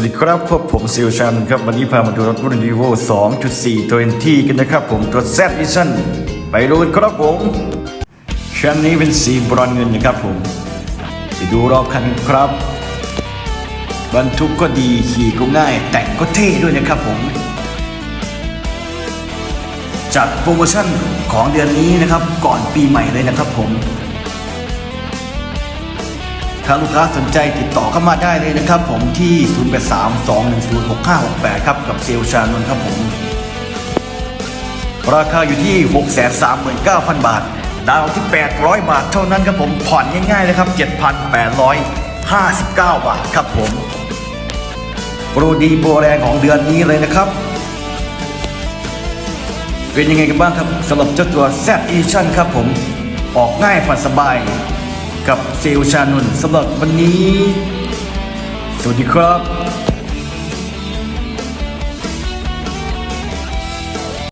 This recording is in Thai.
วัสดีครับพบผมซิลชันครับ วันนี้พามาดูรถรุ่น vivo 2.4 20 กันนะครับผมตัว Z Edition ไปดูกันครับผมคันนี้เป็นสีบรอนเงินนะครับผม ไปดูรอบคันกันครับ บรรทุกก็ดีขี่ก็ง่าย แต่งก็เท่ด้วยนะครับผม จัดโปรโมชั่นของเดือนนี้นะครับ ก่อนปีใหม่เลยนะครับผม ถ้าลูกค้าสนใจติดต่อเข้ามาได้เลยนะครับผมที่ 0832106568 ครับกับเซลล์ชานนครับผม ราคาอยู่ที่ 639,000 บาท ดาวที่ 800 บาทเท่านั้นครับผมผ่อนง่ายๆเลยครับ 7,859 บาทครับผม โปรดีโปรแรงของเดือนนี้เลยนะครับเป็นยังไงกันบ้างครับสำหรับเจ้าตัว Z Edition ครับผม ออกง่ายผ่อนสบาย กับเซลชานุนสำหรับวันนี้ สวัสดีครับ